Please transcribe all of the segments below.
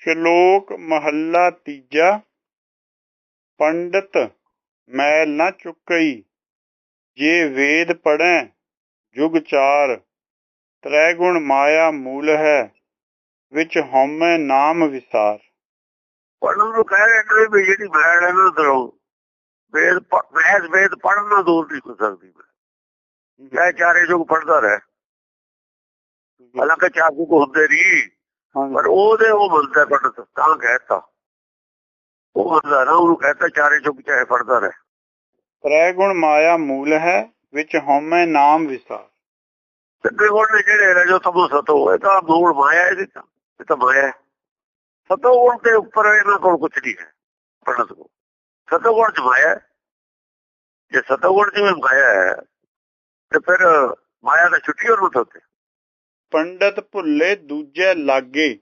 ਸ਼ਲੋਕ ਮਹੱਲਾ ਤੀਜਾ। ਪੰਡਤ ਮੈਲ ਨਾ ਚੁੱਕਈ। ਜੇ ਵੇਦ ਪੜੈ ਜੁਗ ਚਾਰ। ਤ੍ਰੈ ਗੁਣ ਮਾਇਆ ਮੂਲ ਹੈ ਵਿੱਚ ਹਉਮੈ ਨਾਮ ਵਿਸਾਰ। ਪੜਨ ਨੂੰ ਕਹਿ ਰਹੇ ਨੇ ਵੀ ਜਿਹੜੀ ਮੈਲ ਹੈ ਨਾ ਅੰਦਰੋਂ ਵੇਦ ਮਹਿਜ਼ ਵੇਦ ਪੜਨ ਨਾਲ ਦੂਰ ਨਹੀਂ ਹੋ ਸਕਦੀ ਚਾਹੇ ਚਾਰੇ ਯੁਗ ਪੜਦਾ ਰਹੇ। ਹਾਲਾਂਕਿ ਚਾਰ ਯੁਗ ਹੁੰਦੇ ਨਹੀਂ। ਪਰ ਉਹਦੇ ਉਹ ਮੰਨਦਾ ਪੰਡਤ ਤਾਂ ਕਹਿਤਾ। ਉਹ ਮੰਨਦਾ ਨਾ ਉਹਨੂੰ ਕਹਿਤਾ ਚਾਰੇ ਯੁਗ ਚਾਹੇ ਪੜਦਾ ਰਹੇ। ਤ੍ਰੈ ਗੁਣ ਮਾਇਆ ਮੂਲ ਹੈ ਵਿੱਚ ਹਉਮੈ ਨਾਮ ਵਿਸਾਰ। ਤੇ ਗੁਣ ਨੇ ਜਿਹੜੇ ਰਜੋ ਤਮੋ ਸਤੋ ਇਹ ਤਾਂ ਮੂਲ ਮਾਇਆ ਇਹਦੀ ਤਾਂ ਇਹ ਤਾਂ ਮਾਇਆ ਹੈ। ਸਤੋ ਗੁਣ ਦੇ ਉੱਪਰ ਇਹਨਾਂ ਕੋਲ ਕੁਝ ਨਹੀਂ ਹੈ ਪੰਡਤ ਕੋਲ। ਸਤੋ ਗੁਣ ਚ ਮਾਇਆ ਹੈ। ਜੇ ਸਤੋ ਗੁਣ ਚ ਵੀ ਮਾਇਆ ਹੈ ਤੇ ਫਿਰ ਮਾਇਆ ਦਾ ਛੁੱਟੀ ਉਹਨੂੰ ਤੋਂ ਤੇ ਪੰਡਤ ਭੁੱਲੇ ਦੂਜੇ ਲਾਗੇ,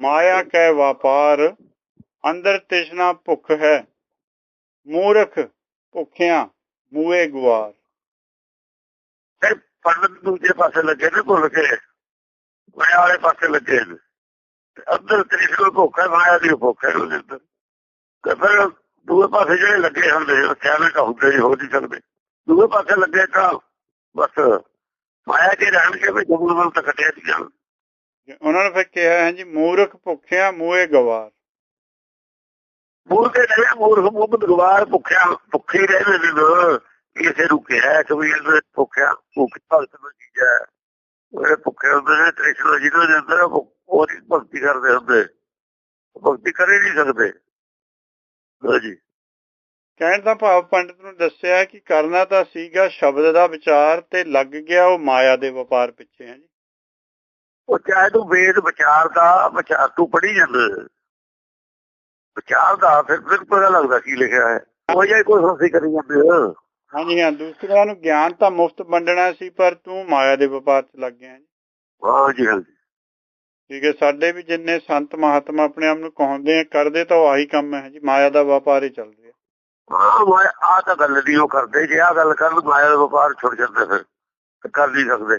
ਮਾਇਆ ਕੈ ਵਪਾਰ, ਅੰਦਰ ਤ੍ਰਿਸ਼ਨਾ ਭੁੱਖ ਹੈ, ਮੂਰਖ ਭੁੱਖਿਆਂ ਮੂਏ ਗੁਆਰ। ਫਿਰ ਪੰਡਤ ਦੂਜੇ ਪਾਸੇ ਲੱਗੇ ਨੇ ਭੁੱਲ ਕੇ, ਮਾਇਆ ਵਾਲੇ ਪਾਸੇ ਲੱਗੇ ਨੇ। ਅੰਦਰ ਤ੍ਰਿਸ਼ਨਾ ਭੁੱਖ ਹੈ, ਮਾਇਆ ਦੀ ਭੁੱਖ ਹੈ ਉਹਦੇ ਅੰਦਰ। ਤੇ ਫਿਰ ਦੂਏ ਪਾਸੇ ਜਿਹੜੇ ਲੱਗੇ ਹੁੰਦੇ ਉਹ ਸਿਆਣੇ ਤਾਂ ਹੁੰਦੇ ਹੀ ਹੋ ਨਹੀਂ ਸਕਦੇ। ਦੂਏ ਪਾਸੇ ਲੱਗੇ ਤਾਂ ਬਸ ਮਾਇਆ ਦੇ ਰਹਿਣ ਕੇ ਵੀ ਜਮਨ ਵੱਲ ਤਾਂ ਕੱਟਿਆ ਜਾਣ ਉਹਨਾਂ ਨੇ ਫਿਰ ਕਿਹਾ ਹੈ ਜੀ ਮੂਰਖ ਭੁੱਖਿਆਂ ਮੂਏ ਗਵਾਰ। ਮੂਰ ਕੇ ਰਹੇ ਮੂਰਖ ਮੁਕਤ ਗਵਾਰ ਭੁੱਖਿਆ ਭੁੱਖੀ ਰਹਿੰਦੇ ਨੇ ਨਾ। ਇਸੇ ਨੂੰ ਕਿਹਾ ਕਿ ਵੀ ਇਹ ਭੁੱਖਿਆ ਭੁੱਖ ਭਗਤ ਦੀ ਚੀਜ਼ ਹੈ। ਉਹ ਭੁੱਖੇ ਹੁੰਦੇ ਨੇ ਤ੍ਰਿਸ਼ਨਾ ਜਿਹਨਾਂ ਦੇ ਅੰਦਰ ਉਹ ਉਹਦੀ ਭਗਤੀ ਕਰਦੇ ਹੁੰਦੇ। ਭਗਤੀ ਕਰੇ ਨਹੀਂ ਸਕਦੇ। ਹਾਂਜੀ ਕਹਿਣ ਦਾ ਭਾਵ ਪੰਡਤ ਨੂੰ ਦੱਸਿਆ ਕਿ ਕਰਨਾ ਤਾਂ ਸੀਗਾ ਸ਼ਬਦ ਦਾ ਵਿਚਾਰ ਤੇ ਲੱਗ ਗਿਆ ਉਹ ਮਾਇਆ ਦੇ ਵਪਾਰ ਪਿੱਛੇ ਹੈ ਜੀ। ਉਹ ਚਾਹੇ ਤੂੰ ਵੇਦ ਵਿਚਾਰ ਦਾ ਵਿਚਾਰ ਤੂੰ ਪੜ੍ਹੀ ਜਾਂਦਾ ਵਿਚਾਰ ਦਾ ਫਿਰ ਫਿਰ ਪਤਾ ਲੱਗਦਾ ਕੀ ਲਿਖਿਆ ਹੈ। ਉਹ ਜਾਈ ਕੋਈ ਸੋਚੀ ਕਰੀ ਜਾਂਦੇ ਹੋ। ਹਾਂਜੀ ਹਾਂ ਦੂਸਰਿਆਂ ਨੂੰ ਗਿਆਨ ਤਾਂ ਮੁਫਤ ਵੰਡਣਾ ਸੀ ਪਰ ਤੂੰ ਮਾਇਆ ਦੇ ਵਪਾਰ 'ਚ ਲੱਗ ਗਿਆ ਹੈ ਜੀ। ਹਾਂਜੀ ਠੀਕ ਹੈ ਸਾਡੇ ਵੀ ਜਿੰਨੇ ਸੰਤ ਮਹਾਤਮਾ ਆਪਣੇ ਆਪ ਨੂੰ ਕਹਾਉਂਦੇ ਆ ਕਰਦੇ ਤਾਂ ਉਹ ਆਹੀ ਕੰਮ ਹੈ ਜੀ ਮਾਇਆ ਦਾ ਵਪਾਰ ਹੀ ਚੱਲ ਰਿਹਾ ਹਾਂ ਆ ਤਾਂ ਗੱਲ ਨਹੀਂ ਉਹ ਕਰਦੇ ਜੇ ਆ ਗੱਲ ਕਰਨ ਮਾਇਆ ਦਾ ਵਪਾਰ ਛੁੱਟ ਜਾਂਦਾ ਫਿਰ ਕਰ ਨਹੀਂ ਸਕਦੇ।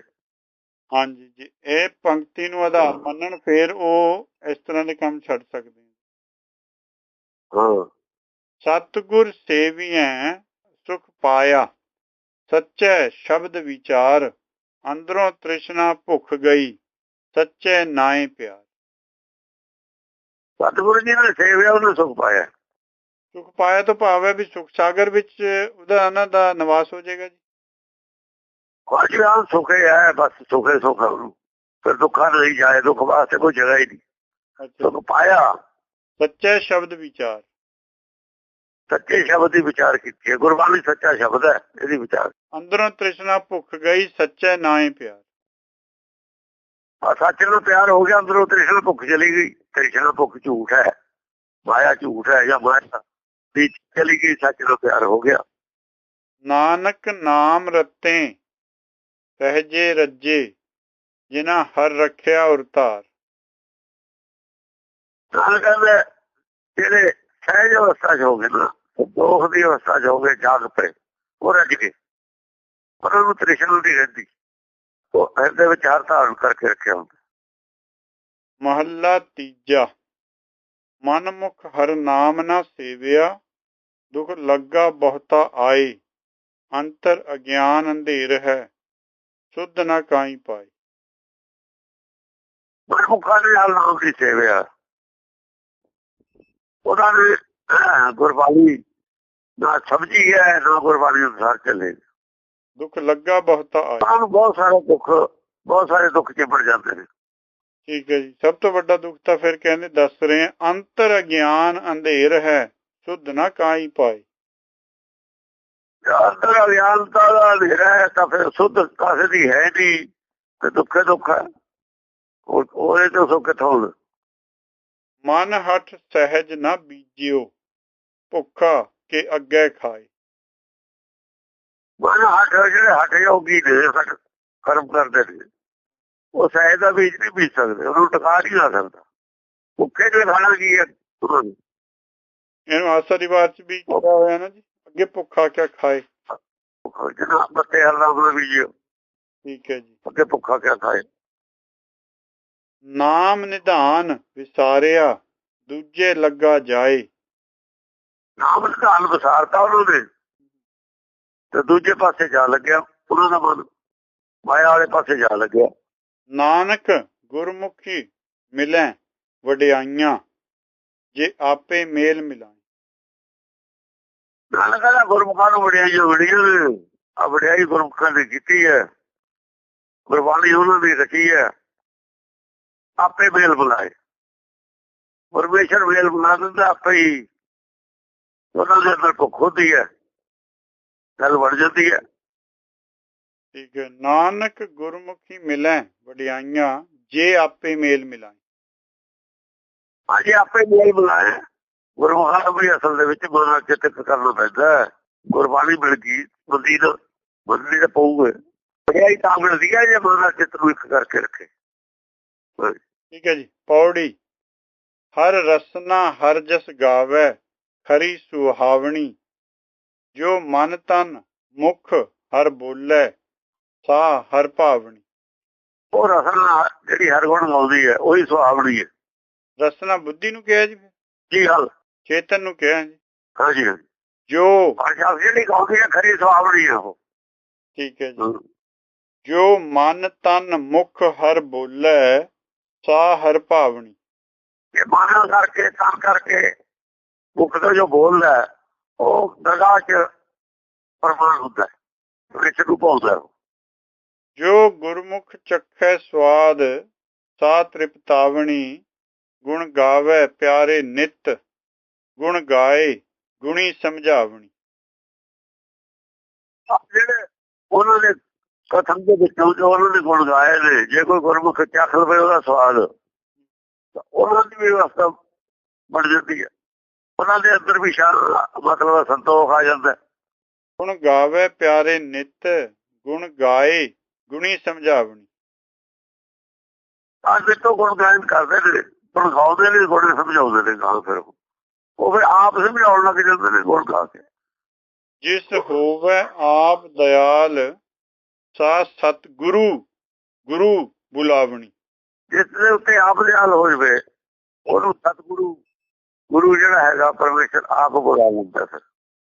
ਹਾਂਜੀ ਜੀ ਇਹ ਪੰਕਤੀ ਨੂੰ ਆਧਾਰ ਮੰਨਣ ਫਿਰ ਉਹ ਇਸ ਤਰ੍ਹਾਂ ਦੇ ਕੰਮ ਛੱਡ ਸਕਦੇ ਹਾਂ। ਸਤਿਗੁਰ ਸੇਵੀਐ ਸੁਖ ਪਾਇਆ ਸੱਚੇ ਸ਼ਬਦ ਵਿਚਾਰ ਅੰਦਰੋਂ ਤ੍ਰਿਸ਼ਨਾ ਭੁੱਖ ਗਈ ਸੱਚੇ ਨਾਏ ਪਿਆਰ। ਸਤਿਗੁਰੂ ਜੀ ਨੇ ਸੇਵਿਆ ਉਹਨੇ ਸੁਖ ਪਾਇਆ। ਸੁਖ ਪਾਇਆ ਤੋਂ ਭਾਵ ਹੈ ਵੀ ਸੁਖ ਸਾਗਰ ਵਿੱਚ ਉਹਦਾ ਉਹਨਾਂ ਦਾ ਨਿਵਾਸ ਹੋ ਜਾਏਗਾ ਜੀ। ਖਾਜਿਆ ਸੁਖੇ ਹੈ ਬਸ ਸੁਖੇ ਸੁਖ ਫਿਰ ਦੁੱਖਾਂ ਨਹੀਂ ਜਾਏ ਦੁੱਖ ਵਾਸਤੇ ਕੋਈ ਜਗ੍ਹਾ ਹੀ ਨਹੀਂ। ਸੁਖ ਪਾਇਆ। ਸੱਚੇ ਸ਼ਬਦ ਵਿਚਾਰ। ਸੱਚੇ ਸ਼ਬਦ ਦੀ ਵਿਚਾਰ ਕੀਤੀ ਹੈ। ਗੁਰਬਾਣੀ ਸੱਚਾ ਸ਼ਬਦ ਹੈ ਇਹਦੀ ਵਿਚਾਰ। ਅੰਦਰੋਂ ਤ੍ਰਿਸ਼ਨਾ ਭੁੱਖ ਗਈ ਸੱਚੇ ਨਾਏ ਪਿਆਰ। ਆ ਸੱਚ ਨੂੰ ਪਿਆਰ ਹੋ ਗਿਆ ਅੰਦਰੋਂ ਤ੍ਰਿਸ਼ਨਾ ਭੁੱਖ ਚਲੀ ਗਈ। ਤ੍ਰਿਸ਼ਨਾ ਭੁੱਖ ਝੂਠ ਹੈ। ਮਾਇਆ ਝੂਠ ਹੈ ਜਾਂ ਮਾਇਆ ਦੀ ਚਲੀ ਗਈ ਸੱਚ ਨੂੰ ਪਿਆਰ ਹੋ ਗਿਆ ਨਾਨਕ ਨਾਮ ਰਤੇ ਸਹਜੇ ਰੱਜੇ ਜਿਨਾ ਹਰ ਰੱਖਿਆ ਉਰਤਾਰ ਨਾਲ ਕਹਿੰਦੇ ਜਿਹੜੇ ਸਹਿਜ ਅਵਸਥਾ 'ਚ ਹੋ ਗਏ ਨਾ ਦੋਖ ਦੀ ਅਵਸਥਾ 'ਚ ਹੋ ਗਏ ਜਾਗ ਪਏ ਉਹ ਰੱਜ ਗਏ ਉਹਨਾਂ ਨੂੰ ਤ੍ਰਿਸ਼ਨਾ ਨਹੀਂ ਰਹਿੰਦੀ ਉਹ ਹਿਰਦੇ ਵਿੱਚ ਹਰ ਧਾਰਨ ਕਰਕੇ ਰੱਖਿਆ ਹੁੰਦਾ ਮਹੱਲਾ ਤੀਜਾ ਮਨ ਮੁਖ ਹਰ ਨਾਮ ਨਾ ਸੇਵਿਆ ਦੁਖ ਲੱਗਾ ਬਹੁਤਾ ਆਏ ਅੰਤਰ ਅਗਿਆਨ ਅੰਧੇਰ ਹੈ ਸੁਧ ਨਾ ਕਾਈ ਪਾਏ। ਮਨਮੁਖਾਂ ਨੇ ਨਾਲ ਨਾਮ ਦੀ ਸੇਵਿਆ। ਉਹਨਾਂ ਨੇ ਅਹ, ਗੁਰਬਾਣੀ ਨਾ ਸਮਝੀ ਹੈ ਨਾ ਗੁਰਬਾਣੀ ਅਨੁਸਾਰ ਚੱਲੇ। ਦੁੱਖ ਲੱਗਾ ਬਹੁਤਾ ਤਾਂ ਨੂੰ ਬਹੁਤ ਸਾਰੇ ਦੁੱਖ ਬਹੁਤ ਸਾਰੇ ਦੁੱਖ ਚਿਪੜ ਜਾਂਦੇ ਨੇ। ਠੀਕ ਹੈ ਜੀ। ਸਭ ਤੋਂ ਵੱਡਾ ਦੁੱਖ ਤਾਂ ਫਿਰ ਕਹਿੰਦੇ ਦੱਸ ਰਹੇ ਆ ਅੰਤਰ ਅਗਿਆਨ ਅੰਧੇਰ ਹੈ ਸੁਧ ਨਾ ਕਾਈ ਪਾਏ। ਜੇ ਅੰਦਰ ਅਗਿਆਨਤਾ ਦਾ ਹਨੇਰਾ ਹੈ ਤਾਂ ਫਿਰ ਸੁੱਧ ਕਾਸੇ ਦੀ ਹੈ ਨਹੀਂ ਤੇ ਦੁੱਖੇ ਦੁੱਖ ਹੈ। ਉਹ ਉਹਦੇ ਤੋਂ ਸੁੱਖ ਕਿੱਥੋਂ ਹੋਣਾ? ਮਨ ਹਠ ਸਹਿਜ ਨਾ ਬੀਜਿਓ ਭੁੱਖਾ ਕੇ ਅੱਗੇ ਖਾਏ। ਮਨ ਹੱਠ ਜਿਹੜੇ ਹੱਠ ਯੋਗੀ ਨੇ ਹੱਠ ਕਰਮ ਕਰਦੇ ਨੇ। ਉਹ ਸਹਿਜ ਦਾ ਬੀਜ ਨਹੀਂ ਬੀਜ ਸਕਦੇ ਉਹਨੂੰ ਟਿਕਾ ਨਹੀਂ ਲਾ ਸਕਦਾ। ਭੁੱਖੇ ਨੇ ਖਾਣਾ ਕੀ ਹੈ। ਇਹਨੂੰ ਆਸਾ ਦੀ ਬਾਤ ਚ ਵੀ ਕਿਹਾ ਹੋਇਆ ਨਾ ਜੀ ਅੱਗੇ ਭੁੱਖਾ ਕਿਆ ਖਾਏ। ਜਿਹਨਾਂ ਬੱਤੇ ਹਰ ਨਾਮ ਦਾ ਬੀਜਿਓ ਠੀਕ ਹੈ ਜੀ। ਅੱਗੇ ਭੁੱਖਾ ਕਿਆ ਖਾਏ? ਨਾਮ ਨਿਧਾਨ ਵਿਸਾਰਿਆ ਦੂਜੇ ਲੱਗਾ ਜਾਏ। ਨਾਮ ਨਿਧਾਨ ਵਿਸਾਰਤਾ ਉਹਨਾਂ ਨੇ ਤੇ ਦੂਜੇ ਪਾਸੇ ਜਾ ਲੱਗਿਆ ਉਹਨਾਂ ਦਾ ਮਨ ਮਾਇਆ ਵਾਲੇ ਪਾਸੇ ਜਾ ਲੱਗਿਆ। ਨਾਨਕ ਗੁਰਮੁਖੀ ਮਿਲੈ ਵਡਿਆਈਆਂ, ਜੇ ਆਪੇ ਮੇਲ ਮਿਲਾਏ। ਨਾਲ ਕਹਿੰਦਾ ਗੁਰਮੁਖਾਂ ਨੂੰ ਵਡਿਆਈ ਵੜੀਆਂ ਆ ਵਡਿਆਈ ਗੁਰਮੁਖਾਂ ਦੀ ਕੀਤੀ ਹੈ, ਗੁਰਬਾਣੀ ਉਹਨਾਂ ਦੀ ਰਚੀ ਹੈ, ਆਪੇ ਮੇਲ ਬੁਲਾਏ ਪਰਮੇਸ਼ਰ ਮੇਲ ਬੁਲਾ ਦਿੰਦਾ, ਆਪੇ ਹੀ ਉਹਨਾਂ ਦੇ ਅੰਦਰ ਭੁੱਖ ਹੁੰਦੀ ਹੈ, ਗੱਲ ਵੜ ਜਾਂਦੀ ਹੈ। ਠੀਕ ਹੈ। ਨਾਨਕ ਗੁਰਮੁਖੀ ਮਿਲੈ ਵਡਿਆਈਆਂ ਜੇ ਆਪੇ ਮੇਲ ਮਿਲਾਏ। ਅੱਜ ਆਪੇ ਮੇਲ ਬੁਲਾਇਆ ਗੁਰਮੁਖਾਂ ਵੀ ਅਸਲ ਦੇ ਵਿੱਚ ਮਨ ਚਿੱਤ ਕਰਨਾ ਪੈਂਦਾ। ਗੁਰਬਾਣੀ ਮਿਲ ਗਈ ਬੰਦੀ ਦਾ ਬੰਦੀ ਦਾ ਪਊਗਾ। ਵਡਿਆਈ ਤਾਂ ਮਿਲਦੀ ਹੈ ਜੇ ਮਨ ਚਿੱਤ ਨੂੰ ਇੱਕ ਕਰਕੇ ਰੱਖੇ। ਠੀਕ ਹੈ ਜੀ। ਪੌੜੀ। ਹਰ ਰਸਨਾ ਹਰ ਜਸ ਗਾਵੇ ਖਰੀ ਸੁਹਾਵਣੀ। ਜੋ ਮਨ ਤਨ ਮੁਖ ਹਰ ਬੋਲੇ ਸਾ ਹਰ ਭਾਵਣੀ ਉਹ ਰਸਨਾ ਜਿਹੜੀ ਹਰ ਗੁਣ ਗਾਉਂਦੀ ਹੈ ਉਹੀ ਸੁਹਾਵਣੀ ਹੈ। ਰਸਨਾ ਬੁੱਧੀ ਨੂੰ ਕਿਹਾ ਜੀ? ਕੀ ਹਾਲ ਚੇਤਨ ਨੂੰ ਕਿਹਾ ਜੀ। ਹਾਂਜੀ ਹਾਂਜੀ। ਜੋ। ਭਾਸ਼ਾ ਜਿਹੜੀ ਗਾਉਂਦੀ ਹੈ ਖਰੀ ਸੁਹਾਵਣੀ ਹੈ ਉਹ। ਠੀਕ ਹੈ ਜੀ। ਜੋ ਮਨ ਤਨ ਮੁਖ ਹਰ ਬੋਲੇ ਸਾ ਹਰ ਭਾਵਣੀ ਇਹ ਮਨ ਕਰਕੇ ਤਾਂ ਕਰਕੇ ਮੁਖ ਤੋਂ ਜੋ ਬੋਲਦਾ ਹੈ, ਉਹ ਦਰਗਾਹ ਚ ਪ੍ਰਮਾਣ ਹੁੰਦਾ ਹੈ ਵਿੱਚ ਨੂੰ ਪਾਉਂਦਾ ਹੈ। ਜੋ ਗੁਰਮੁਖ ਚਖੈ ਸਵਾਦ ਸਾ ਤ੍ਰਿਪਤਾਵਣੀ ਗੁਣ ਗਾਵੇ ਪਿਆਰੇ ਨਿਤ ਗੁਣ ਗਾਏ ਗੁਣੀ ਸਮਝਾਵਣੀ ਜਿਹੜੇ ਉਹਨਾਂ ਦੇ ਕਥਨ ਦੇ ਵਿੱਚੋਂ ਜੋ ਉਹਨਾਂ ਨੇ ਗੁਣ ਗਾਏ ਨੇ ਜੇ ਕੋਈ ਗੁਰਮੁਖ ਚੱਖ ਲਵੇ ਉਹਦਾ ਸਵਾਦ ਤਾਂ ਉਹਨਾਂ ਦੀ ਵੀ ਅਵਸਥਾ ਬਣ ਜਾਂਦੀ ਹੈ ਉਹਨਾਂ ਦੇ ਅੰਦਰ ਵੀ ਮਤਲਬ ਸੰਤੋਖ ਆ ਜਾਂਦਾ ਹੈ। ਗੁਣ ਗਾਵੇ ਪਿਆਰੇ ਨਿਤ ਗੁਣ ਗਾਏ ਗੁਣੀ ਸਮਝਾਵਣੀ। ਵੀ ਤੋਂ ਗੁਣ ਗਾਇਨ ਕਰਦੇ ਨੇ ਗਾਉਂਦੇ ਨੇ ਗੁਣ ਸਮਝਾਉਂਦੇ ਨੇ ਗਾਂ ਫਿਰ। ਉਹ। ਫਿਰ ਆਪ ਸਮਝਾਉਣ ਲੱਗ ਜਾਂਦੇ ਨੇ ਗੁਣ ਗਾ ਕੇ। ਜਿਸ ਹੋਵੇ ਆਪ ਦਇਆਲ ਸਾ ਸਤ ਗੁਰੂ ਗੁਰੂ ਬੁਲਾਵਣੀ। ਜਿਸ ਦੇ ਉੱਤੇ ਆਪ ਦੇ ਹਾਲ ਹੋ ਜਵੇ ਉਹਨੂੰ ਸਤਿਗੁਰੂ ਗੁਰੂ ਜਿਹੜਾ ਹੈਗਾ ਪਰਮੇਸ਼ਰ ਆਪ ਬੁਲਾ ਲੈਂਦਾ ਫਿਰ।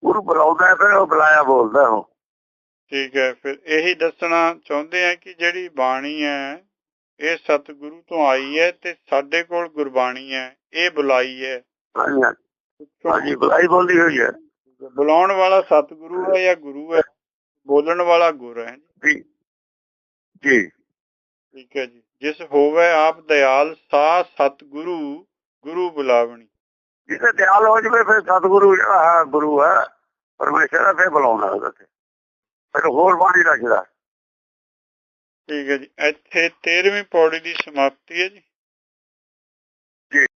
ਗੁਰੂ ਬੁਲਾਉਂਦਾ ਫਿਰ ਉਹ ਬੁਲਾਇਆ ਬੋਲਦਾ ਉਹ ਠੀਕ ਹੈ ਫਿਰ ਇਹੀ ਦੱਸਣਾ ਚਾਹੁੰਦੇ ਆ ਕਿ ਜਿਹੜੀ ਬਾਣੀ ਹੈ ਇਹ ਸਤਿਗੁਰੂ ਤੋਂ ਆਈ ਹੈ ਤੇ ਸਾਡੇ ਕੋਲ ਗੁਰਬਾਣੀ ਹੈ ਇਹ ਬੁਲਾਈ ਹੈ। ਹਾਂਜੀ ਹਾਂਜੀ। ਹਾਂਜੀ ਬੁਲਾਈ ਬੋਲਦੀ ਹੋਈ ਹੈ। ਬੁਲਾਉਣ ਵਾਲਾ ਸਤਿਗੁਰੂ ਹੈ ਜਾਂ ਗੁਰੂ ਹੈ? ਬੋਲਣ ਵਾਲਾ ਗੁਰ ਹੈ। ਜੀ। ਜੀ। ਠੀਕ ਹੈ ਜੀ। ਜਿਸ ਹੋਵੇ ਆਪ ਦਇਆਲ ਸਾ ਸਤਿਗੁਰੂ ਗੁਰੂ ਬੁਲਾਵਣੀ। ਜਿਹਦੇ ਦਿਆਲ ਹੋ ਜਵੇ ਫਿਰ ਸਤਿਗੁਰੂ ਜਿਹੜਾ ਗੁਰੂ ਹੈ। ਪਰਮੇਸ਼ਰ ਹੈ ਫਿਰ ਬੁਲਾਉਂਦਾ ਉਹਦੇ ਫਿਰ ਹੋਰ ਬਾਣੀ ਰੱਖਦਾ। ਠੀਕ ਹੈ ਜੀ। ਇੱਥੇ 13ਵੀਂ ਪੌੜੀ ਦੀ ਸਮਾਪਤੀ ਹੈ ਜੀ।